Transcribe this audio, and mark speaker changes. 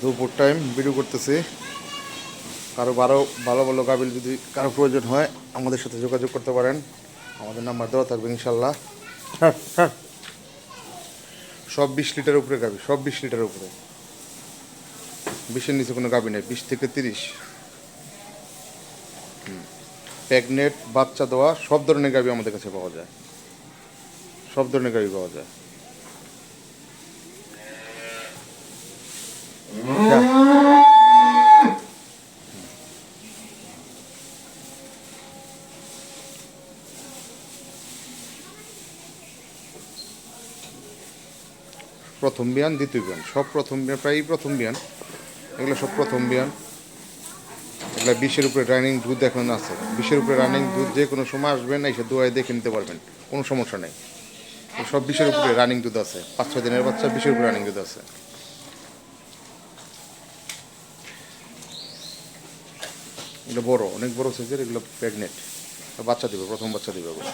Speaker 1: দুপুর time video করতেছি। কারও বারো ভালো ভালো গাবিল যদি কারও প্রয়োজন হয়, আমাদের সাথে যোগাযোগ করতে পারেন। আমাদের নাম্বার দেওয়া থাকবে ইনশাল্লাহ হ্যাঁ হ্যাঁ। সব বিশ লিটারের উপরে গাবি, সব বিশ লিটারের উপরে। বিশের নিচে কোনো গাবি নেই, বিশ থেকে তিরিশ। প্যাগনেট, বাচ্চা দেওয়া, সব ধরনের গাবি আমাদের কাছে পাওয়া যায়। সব ধরনের গাবি পাওয়া যায়। প্রথম বিয়ান, দ্বিতীয় বিয়ান, সব প্রথম বিয়ান, প্রায়ই প্রথম বিয়ান। এগুলো সব প্রথম বিয়ান। এগুলো বিশের উপরে রানিং দুধ এখন আছে। বিশের উপরে রানিং দুধ যে কোনো সময় আসবেন এসে দোয়ায় দেখে নিতে পারবেন। কোনো সমস্যা নেই। সব বিশের উপরে রানিং দুধ আছে। পাঁচ, ছয় দিনের বাচ্চা, বিশের উপরে রানিং দুধ আছে। এগুলো বড়, অনেক বড় সাইজের এগুলো প্রেগনেন্ট বাচ্চা দিবে, প্রথম বাচ্চা দিবে ওগুলো।